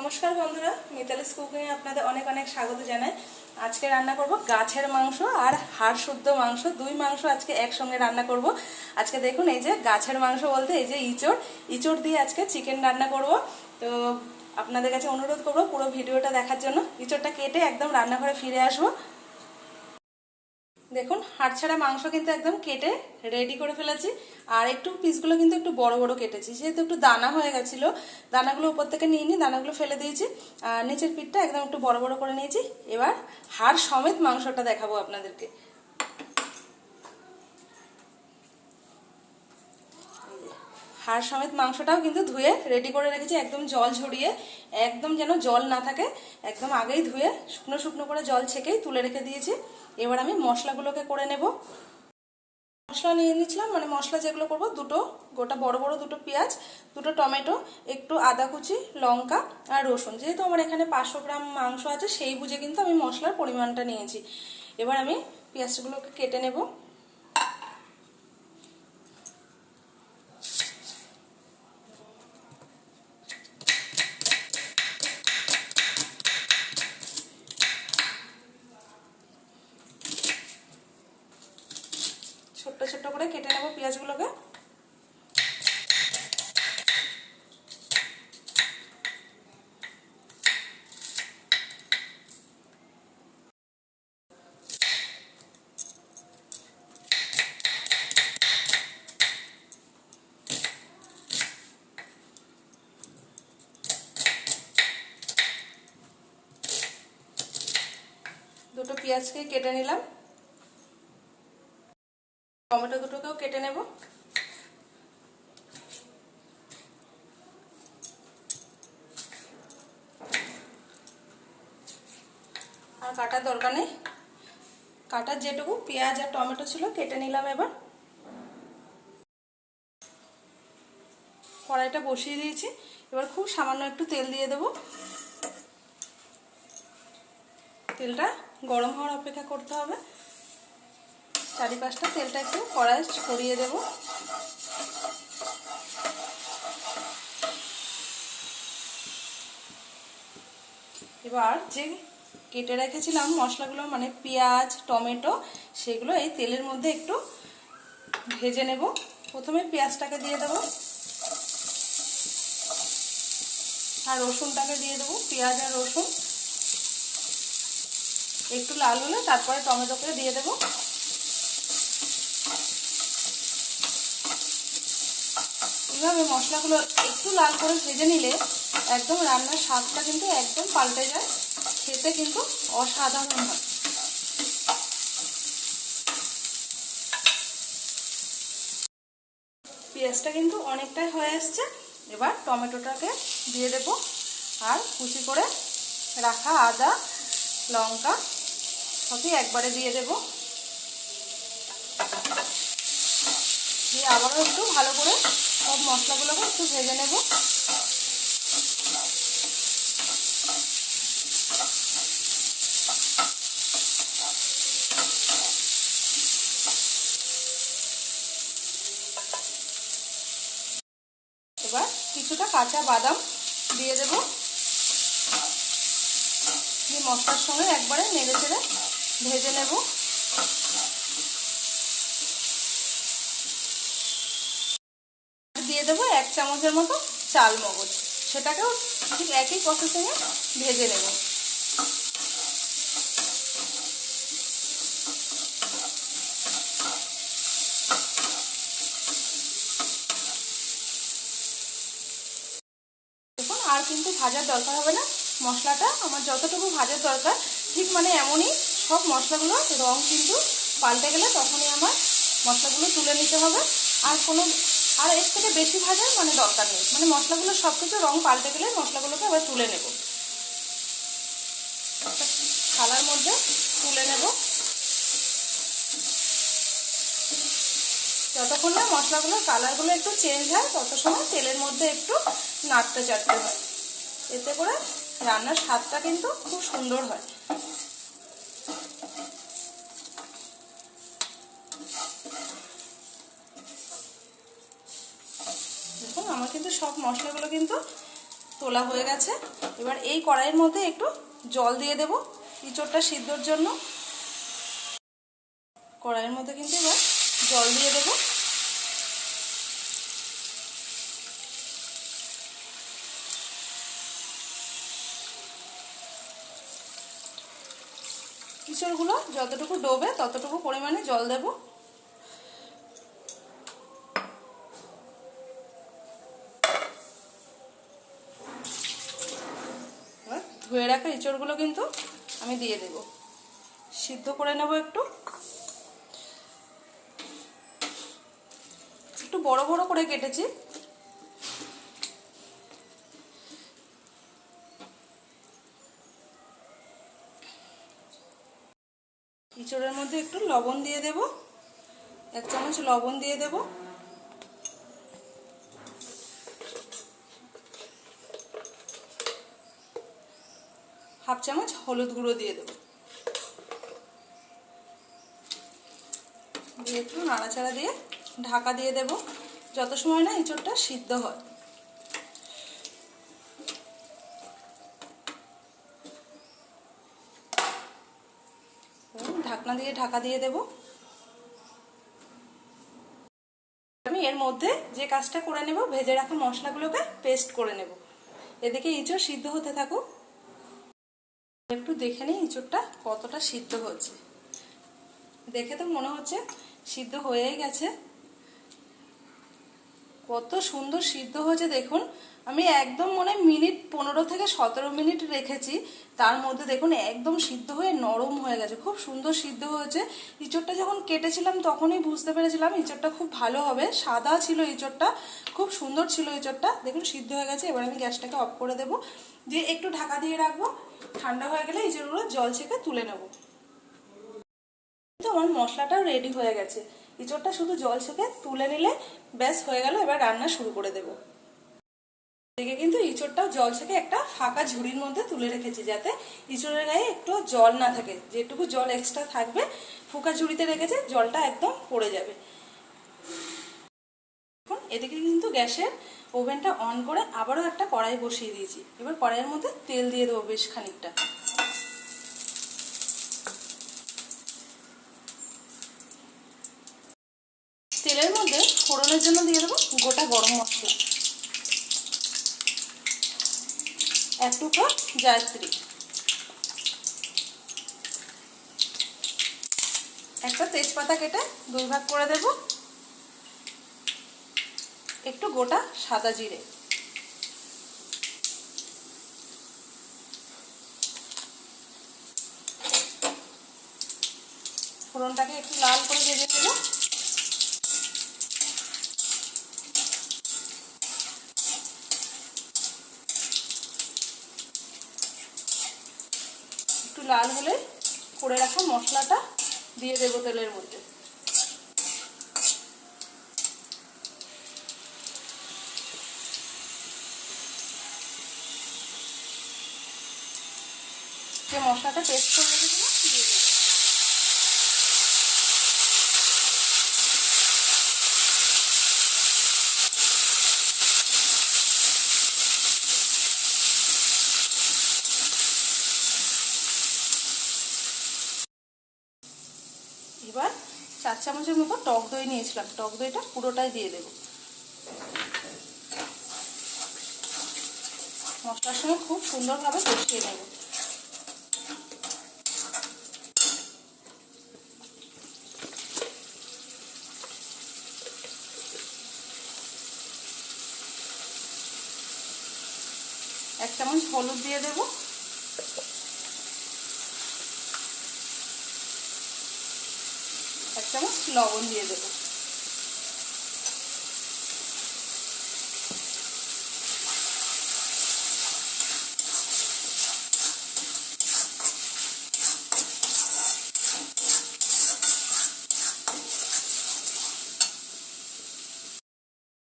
নমস্কার বন্ধুরা, মিতালিস কুকিংয়ে আপনাদের অনেক অনেক স্বাগত জানাই। আজকে রান্না করব গাছের মাংস আর হাড় শুদ্ধ মাংস, দুই মাংস আজকে একসঙ্গে রান্না করব। আজকে দেখুন এই যে গাছের মাংস বলতে এই যে ইঁচড় ইঁচড় দিয়ে আজকে চিকেন রান্না করব। তো আপনাদের কাছে অনুরোধ করব পুরো ভিডিওটা দেখার জন্য। ইঁচড়টা কেটে একদম রান্নাঘরে ফিরে আসব। দেখুন হাড় ছাড়া মাংস কিন্তু একদম কেটে রেডি করে ফেলেছি। আর একটু পিসগুলো কিন্তু একটু বড় বড় কেটেছি। যেহেতু একটু দানা হয়ে গেছিল, দানাগুলো উপর থেকে নিয়ে নিই দানাগুলো ফেলে দিয়েছি। আর নিচের পিঠটা একদম একটু বড় বড় করে নিয়েছি। এবার হাড় সমেত মাংসটা দেখাবো আপনাদেরকে। হাড় সমেত মাংসটাও কিন্তু ধুয়ে রেডি করে রেখেছি, একদম জল ঝরিয়ে, একদম যেন জল না থাকে, একদম আগেই ধুয়ে শুকনো শুকনো করে জল ছেঁকেই তুলে রেখে দিয়েছি। এবার আমি মশলাগুলোকে করে নেব। মশলা নিয়ে নিয়েছিলাম মানে মশলা যেগুলো করব, দুটো, গোটা বড় বড় দুটো পেঁয়াজ, দুটো টমেটো, একটু আদা কুচি, লঙ্কা আর রসুন। যেহেতু আমার এখানে পাঁচশো গ্রাম মাংস আছে, সেই বুঝে কিন্তু আমি মশলার পরিমাণটা নিয়েছি। এবার আমি পেঁয়াজগুলোকে কেটে নেব। করে কেটে নেব পেঁয়াজগুলোকে। দুটো পেঁয়াজকে কেটে নিলাম। টমেটো দুটোকেও কেটে নেব। আর কাটার দরকার নেই। কাটার যেটুকু পেঁয়াজ আর টমেটো ছিল কেটে নিলাম এবার। কড়াইটা বসিয়ে দিয়েছি। এবার খুব সামান্য একটু তেল দিয়ে দেব। তেলটা গরম হওয়ার অপেক্ষা করতে হবে। চারিপাশটা তেলটা একটু কড়াই ছড়িয়ে দেব। এবার যে কেটে রেখেছিলাম মশলাগুলো মানে পেঁয়াজ, টমেটো, সেগুলো এই তেলের মধ্যে একটু ভেজে নেব। প্রথমে পেঁয়াজটাকে দিয়ে দেব। আর রসুনটাকে দিয়ে দেবো, পেঁয়াজ আর রসুন। একটু লাল হলে তারপরে টমেটোকে দিয়ে দেবো। এইভাবে মশলাগুলো একটু লাল করে ভেজে নিলে একদম রান্নার স্বাদটা কিন্তু একদম পাল্টে যায়। খেতে কিন্তু অসাধারণ হয়। পেঁয়াজটা কিন্তু অনেকটাই হয়ে আসছে এবার টমেটোটাকে দিয়ে দেব। আর কুচি করে রাখা আদা, লঙ্কা সবই একবারে দিয়ে দেবো। দিয়ে আবারও একটু ভালো করে সব মশলাগুলোকে একটু ভেজে নেব। এবার কিছুটা কাঁচা বাদাম দিয়ে দেব। দিয়ে মশলার সঙ্গে একবারে নেড়ে চেড়ে ভেজে নেব দিয়ে দেবো এক চামচের মতো চাল মগজ। সেটাকেও ঠিক একই প্রসেসিংয়ে ভেজে নেব। আর কিন্তু ভাজার দরকার হবে না। মশলাটা আমার যতটুকু ভাজার দরকার, ঠিক মানে এমনই সব মশলাগুলো রং কিন্তু পাল্টে গেলে তখনই আমার মশলাগুলো তুলে নিতে হবে। আর কোনো আর এর থেকে বেশি ভাজার মানে দরকার নেই। মানে মশলাগুলো সব কিছু রং পাল্টে গেলে মশলাগুলোকে আবার তুলে নেব। থালার মধ্যে তুলে নেব। যতক্ষণ না মশলাগুলোর কালারগুলো একটু চেঞ্জ হয়, তত সময় তেলের মধ্যে একটু নাড়তে চাটতে হয়। এতে করে রান্নার স্বাদটা কিন্তু খুব সুন্দর হয় দেখুন আমার কিন্তু সব মশলাগুলো কিন্তু তোলা হয়ে গেছে। এবার এই কড়াইয়ের মধ্যে একটু জল দিয়ে দেব ইঁচড়টা সিদ্ধর জন্য। কড়াইয়ের মধ্যে কিন্তু এবার জল দিয়ে দেবো। ইঁচড়গুলো যতটুকু ডোবে ততটুকু পরিমাণে জল দেব। ধুয়ে রাখা ইঁচড়গুলো কিন্তু আমি দিয়ে দেব। সিদ্ধ করে নেব একটু। একটু বড় বড় করে কেটেছি। ইঁচড়ের মধ্যে একটু লবণ দিয়ে দেব। এক চামচ লবণ দিয়ে দেব। হাফ চামচ হলুদ গুঁড়ো দিয়ে দেবো। দিয়ে একটু নাড়াচাড়া দিয়ে ঢাকা দিয়ে দেব, যত সময় না ইঁচড়টা সিদ্ধ হয়। ঢাকনা দিয়ে ঢাকা দিয়ে দেব। আমি এর মধ্যে যে কাজটা করে নেব, ভেজে রাখা মশলাগুলোকে পেস্ট করে নেব। এদিকে ইঁচড় সিদ্ধ হতে থাকুক। একটু দেখে নিই ইঁচুরটা কতটা সিদ্ধ হচ্ছে। দেখে তো মনে হচ্ছে সিদ্ধ হয়েই গেছে। কত সুন্দর সিদ্ধ হয়েছে দেখুন আমি একদম মনে মিনিট পনেরো থেকে সতেরো মিনিট রেখেছি। তার মধ্যে দেখুন একদম সিদ্ধ হয়ে নরম হয়ে গেছে, খুব সুন্দর সিদ্ধ হয়েছে। ইঁচড়টা যখন কেটেছিলাম তখনই বুঝতে পেরেছিলাম ইঁচড়টা খুব ভালো হবে, সাদা ছিল ইঁচড়টা, খুব সুন্দর ছিল ইঁচড়টা। দেখুন সিদ্ধ হয়ে গেছে, এবার আমি গ্যাসটাকে অফ করে দেবো। দিয়ে একটু ঢাকা দিয়ে রাখব, ঠান্ডা হয়ে গেলে ইঁচড়গুলো জল ছেঁকে তুলে নেব। তো আমার মশলাটাও রেডি হয়ে গেছে। ইঁচড়টা শুধু জল ছেঁকে তুলে নিলে ব্যাস হয়ে গেল, এবার রান্না শুরু করে দেবো। এদিকে কিন্তু ইঁচড়টাও জল ছেঁকে একটা ফাঁকা ঝুড়ির মধ্যে তুলে রেখেছি যাতে ইঁচড়ের গায়ে একটু জল না থাকে। যেটুকু জল এক্সট্রা থাকবে, ফুকা ঝুড়িতে রেখেছে, জলটা একদম পড়ে যাবে। এখন এদিকে কিন্তু গ্যাসের ওভেনটা অন করে আবারও একটা কড়াই বসিয়ে দিয়েছি। এবার কড়াইয়ের মধ্যে তেল দিয়ে দেবো বেশ খানিকটা। তেলের মধ্যে ফোড়নের জন্য দিয়ে দেবো গোটা গরম মশলা। এক টুকরো জায়ত্রী। একটা তেজপাতা কেটে দুই ভাগ করে দেব। একটু গোটা সাদা জিরে। ফোড়নটাকে একটু লাল করে ভেজে দেবো লাল হলে করে রাখা মশলাটা দিয়ে দেবো তেলের মধ্যে। যে মশলাটা পেস্ট করে দিয়ে দেবো এবার চার চামচের মতো টক দই নিয়েছিলাম, টক দইটা পুরোটাই দিয়ে দেব। মশলার সঙ্গে খুব সুন্দরভাবে কষিয়ে নেব। এক চামচ হলুদ দিয়ে দেবো এক চামচ লবণ দিয়ে দেব।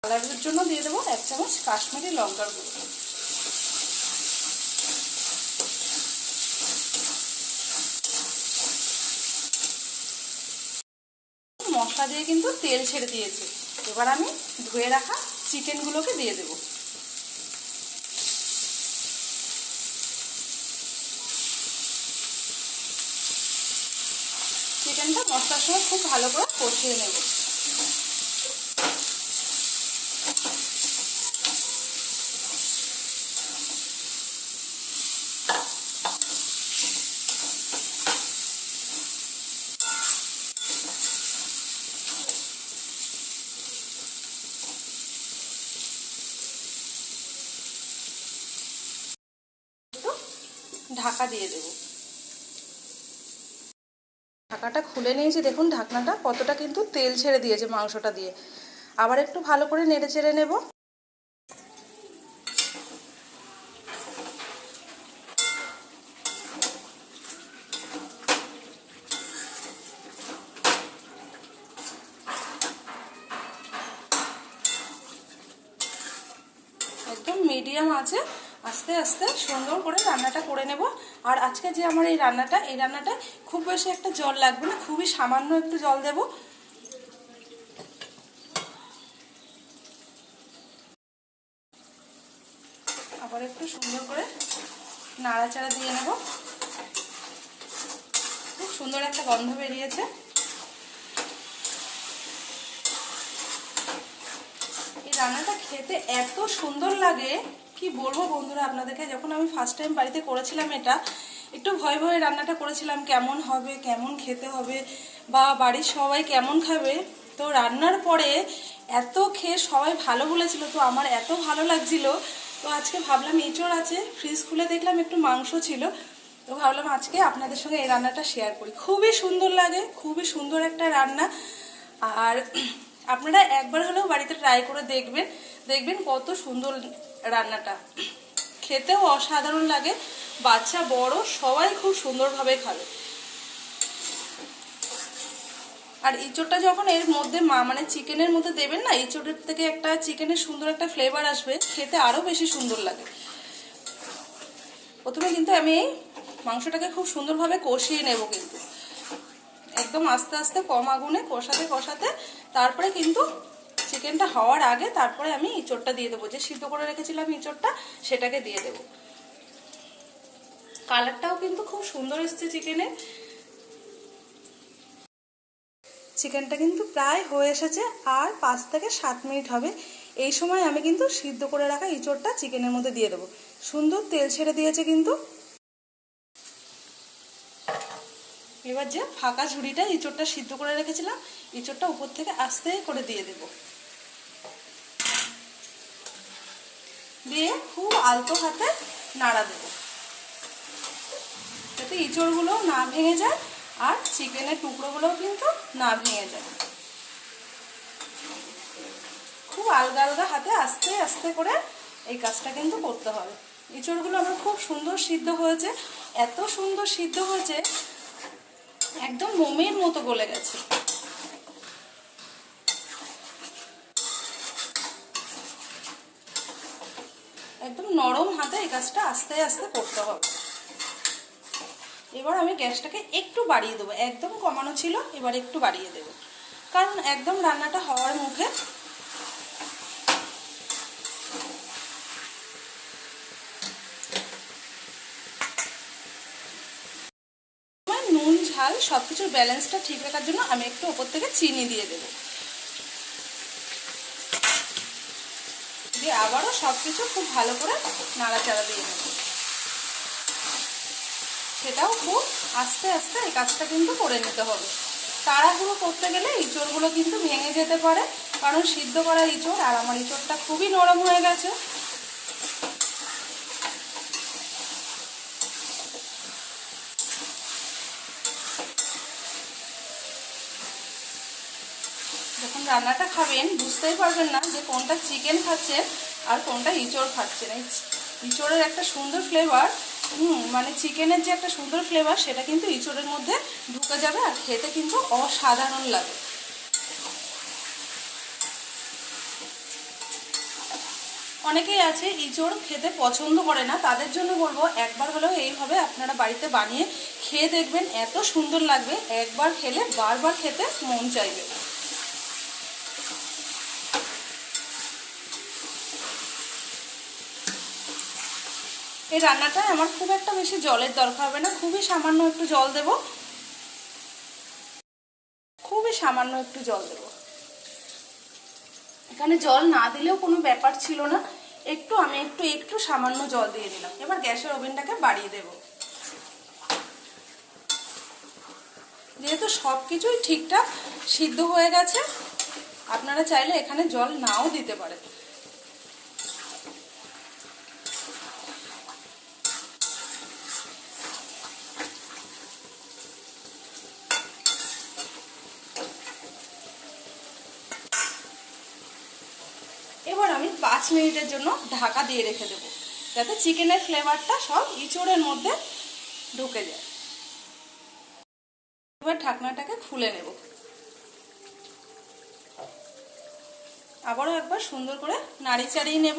কালারের জন্য দিয়ে দেবো এক চামচ কাশ্মীরি লঙ্কার গুঁড়ো। তেল ছেড়ে দিয়েছে। এবার আমি ধুয়ে রাখা চিকেনগুলোকে দিয়ে দেব। চিকেনটা মশলার সময় খুব ভালো করে কষিয়ে নেব। ঢাকা দিয়ে দেব। ঢাকাটা খুলে নিয়েছি, দেখুন ঢাকনাটা, কতটা কিন্তু তেল ছেড়ে দিয়েছে মাংসটা দিয়ে। আবার একটু ভালো করে নেড়ে চেড়ে নেব। একদম মিডিয়াম আছে। আস্তে আস্তে সুন্দর করে রান্নাটা করে নেব। আর আজকে যে আমার এই রান্নাটা এই রান্নাটা খুব বেশি একটা জল লাগবে না, খুবই সামান্য একটু জল দেব। আবার একটু সুন্দর করে নাড়াচাড়া দিয়ে নেব। খুব সুন্দর একটা গন্ধ বেরিয়েছে। এই রান্নাটা খেতে এত সুন্দর লাগে। কি বলব বন্ধুরা আপনাদেরকে? যখন আমি ফার্স্ট টাইম বাড়িতে করেছিলাম এটা, একটু ভয় ভয়ে রান্নাটা করেছিলাম, কেমন হবে, কেমন খেতে হবে, বা বাড়ির সবাই কেমন খাবে। তো রান্নার পরে এত খেয়ে সবাই ভালো বলেছিল, তো আমার এত ভালো লাগছিল। তো আজকে ভাবলাম এঁচড় আছে ফ্রিজ খুলে দেখলাম একটু মাংস ছিল। তো ভাবলাম আজকে আপনাদের সঙ্গে এই রান্নাটা শেয়ার করি। খুবই সুন্দর লাগে, খুবই সুন্দর একটা রান্না। আর আপনারা একবার হলেও বাড়িতে ট্রাই করে দেখবেন। দেখবেন কত সুন্দর রান্নাটা। খেতেও অসাধারণ লাগে। বাচ্চা, বড়, সবাই খুব সুন্দরভাবে খাবে। আর ইঁচড়টা যখন এর মধ্যে মা মানে চিকেনের মধ্যে দেবেন না ইঁচড়ের থেকে একটা চিকেনের সুন্দর একটা ফ্লেভার আসবে, খেতে আরও বেশি সুন্দর লাগে। প্রথমে কিন্তু আমি এই মাংসটাকে খুব সুন্দরভাবে কষিয়ে নেব কিন্তু। একদম আস্তে আস্তে কম আগুনে কষাতে কষাতে, তারপরে কিন্তু চিকেনটা হওয়ার আগে তারপরে আমি ইঁচড়টা দিয়ে দেবো। যে সিদ্ধ করে রেখেছিলাম ইঁচড়টা, সেটাকে দিয়ে দেবো। কালারটাও কিন্তু খুব সুন্দর এসছে চিকেনে। চিকেনটা কিন্তু প্রায় হয়ে এসেছে আর পাঁচ থেকে সাত মিনিট হবে। এই সময় আমি কিন্তু সিদ্ধ করে রাখা ইঁচড়টা চিকেনের মধ্যে দিয়ে দেবো। সুন্দর তেল ছেড়ে দিয়েছে কিন্তু। এবার যে ফাঁকা ঝুড়িটা ইঁচড়টা সিদ্ধ করে রেখেছিলাম, ইঁচড়টা উপর থেকে আস্তে করে দিয়ে দেব। দিয়ে খুব আলতো হাতে নাড়া দেব। যাতে ইঁচড়গুলো না ভেঙে যায় আর চিকেনের টুকরোগুলোও কিন্তু না ভেঙে যায়। খুব আলগা আলগা হাতে আস্তে আস্তে করে এই কাজটা কিন্তু করতে হবে। ইঁচড়গুলো আমার খুব সুন্দর সিদ্ধ হয়েছে। এত সুন্দর সিদ্ধ হয়েছে, একদম মোমের মতো গলে গেছে। একদম নরম হাতে এই কাজটা আস্তে আস্তে করতে হবে। এবার আমি গ্যাসটাকে একটু বাড়িয়ে দেবো। একদম কমানো ছিল, এবার একটু বাড়িয়ে দেবো। কারণ একদম রান্নাটা হওয়ার মুখে নুন, ঝাল সব কিছুর ব্যালেন্সটা ঠিক রাখার জন্য আমি একটু ওপর থেকে চিনি দিয়ে দেবো দিয়ে আবারও সব কিছু খুব ভালো করে নাড়াচাড়া দিয়ে নেব। সেটাও খুব আস্তে আস্তে এই কাজটা কিন্তু করে নিতে হবে। তাড়াহুড়ো করতে গেলে ইঁচড়গুলো কিন্তু ভেঙে যেতে পারে, কারণ সিদ্ধ করা ইঁচড় আর আমার ইঁচড়টা খুবই নরম হয়ে গেছে। যখন রান্নাটা খাবেন, বুঝতেই পারবেন না যে কোনটা চিকেন খাচ্ছেন আর কোনটা ইঁচড় খাচ্ছে না ইঁচড়ের একটা সুন্দর ফ্লেভার হুম মানে চিকেনের যে একটা সুন্দর ফ্লেভার সেটা কিন্তু ইঁচড়ের মধ্যে ঢুকে যাবে আর খেতে কিন্তু অসাধারণ লাগে। অনেকেই আছে ইঁচড় খেতে পছন্দ করে না, তাদের জন্য বলব একবার হলেও এইভাবে আপনারা বাড়িতে বানিয়ে খেয়ে দেখবেন, এত সুন্দর লাগবে, একবার খেলে বারবার খেতে মন চাইবে। এই রান্নাটায় আমার খুব একটা বেশি জলের দরকার হবে না, খুবই সামান্য একটু জল দেবো। সামান্য একটু জল দেবো। এখানে জল না দিলেও কোনো ব্যাপার ছিল না। একটু, আমি একটু একটু সামান্য জল দিয়ে দিলাম। এবার গ্যাসের ওভেনটাকে বাড়িয়ে দেব। যেহেতু সব কিছুই ঠিকঠাক সিদ্ধ হয়ে গেছে, আপনারা চাইলে এখানে জল নাও দিতে পারেন এবার আমি পাঁচ মিনিটের জন্য ঢাকা দিয়ে রেখে দেবো। যাতে চিকেনের ফ্লেভারটা সব ইঁচড়ের মধ্যে ঢুকে যায়। এবার ঢাকনাটাকে খুলে নেব। আবারও একবার সুন্দর করে নাড়ি চাড়িয়ে নেব।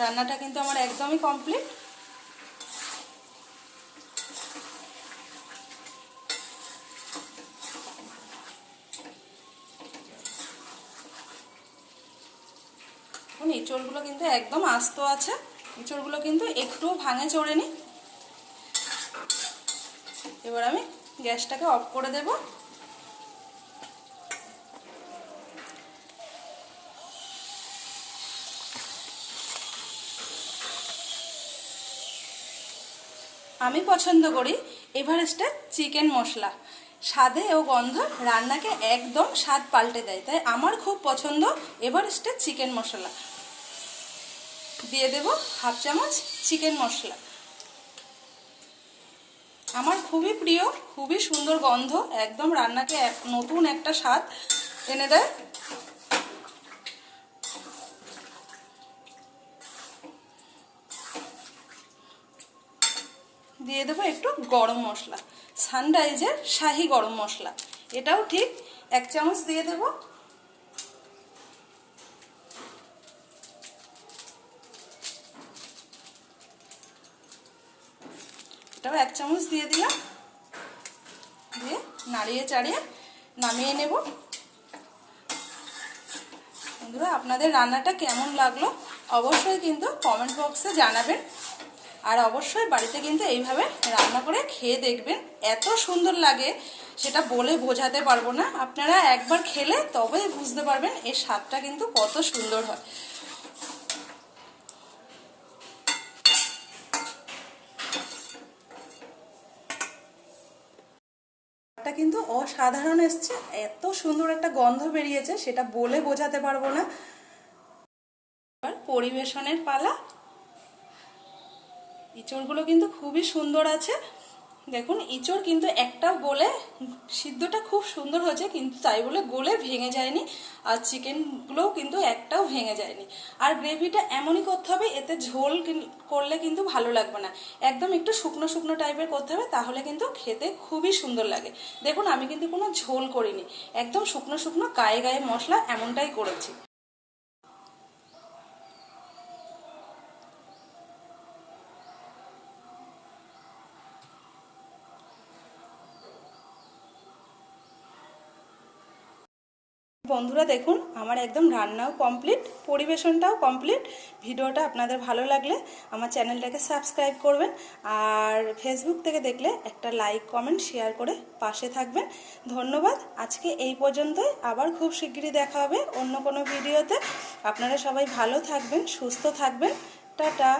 রান্নাটা কিন্তু আমার একদমই কমপ্লিট এখন এঁচড়গুলো কিন্তু একদম আস্ত আছে। এঁচড়গুলো কিন্তু একটু ভাঙে চড়েনি। এবার আমি গ্যাসটাকে অফ করে দেব। আমি পছন্দ করি এভারেস্টের চিকেন মশলা। স্বাদে ও গন্ধ রান্নাকে একদম স্বাদ পাল্টে দেয়। তাই আমার খুব পছন্দ এভারেস্টের চিকেন মশলা। দিয়ে দেব হাফ চামচ চিকেন মশলা। আমার খুবই প্রিয়, খুবই সুন্দর গন্ধ, একদম রান্নাকে নতুন একটা স্বাদ এনে দেয়। দিয়ে দেবো একটু গরম মশলা, সানরাইজের শাহি গরম মশলা। এটাও ঠিক, এক চামচ দিয়ে দেব। এটাও এক চামচ দিয়ে দিলাম। দিয়ে নাড়িয়ে চাড়িয়ে নামিয়ে নেব। বন্ধুরা, আপনাদের রান্নাটা কেমন লাগল অবশ্যই কিন্তু কমেন্ট বক্সে জানাবেন। আর অবশ্যই বাড়িতে কিন্তু এইভাবে রান্না করে খেয়ে দেখবেন। এত সুন্দর লাগে, সেটা বলে বোঝাতে পারব না। আপনারা একবার খেলে তবেই বুঝতে পারবেন এর স্বাদটা কিন্তু কত সুন্দর হয়। কিন্তু অসাধারণ এসছে। এত সুন্দর একটা গন্ধ বেরিয়েছে, সেটা বলে বোঝাতে পারব না। পরিবেশনের পালা। ইঁচড়গুলো কিন্তু খুবই সুন্দর আছে। দেখুন, ইঁচড় কিন্তু একটাও গলে সিদ্ধটা খুব সুন্দর হয়েছে, কিন্তু তাই বলে গলে ভেঙে যায়নি আর চিকেনগুলোও কিন্তু একটাও ভেঙে যায়নি। আর গ্রেভিটা এমনই করতে হবে, এতে ঝোল করলে কিন্তু ভালো লাগবে না। একদম একটু শুকনো শুকনো টাইপের করতে হবে, তাহলে কিন্তু খেতে খুবই সুন্দর লাগে। দেখুন, আমি কিন্তু কোনো ঝোল করিনি, একদম শুকনো শুকনো গায়ে গায়ে মশলা এমনটাই করেছি। বন্ধুরা দেখুন, আমার একদম রান্নাও কমপ্লিট পরিবেশনটাও কমপ্লিট ভিডিওটা আপনাদের ভালো লাগলে আমার চ্যানেলটাকে সাবস্ক্রাইব করবেন আর ফেসবুক থেকে দেখলে একটা লাইক কমেন্ট শেয়ার করে পাশে থাকবেন। ধন্যবাদ, আজকে এই পর্যন্তই। আবার খুব শিগগিরই দেখা হবে অন্য কোনো ভিডিওতে। আপনারা সবাই ভালো থাকবেন, সুস্থ থাকবেন। টাটা।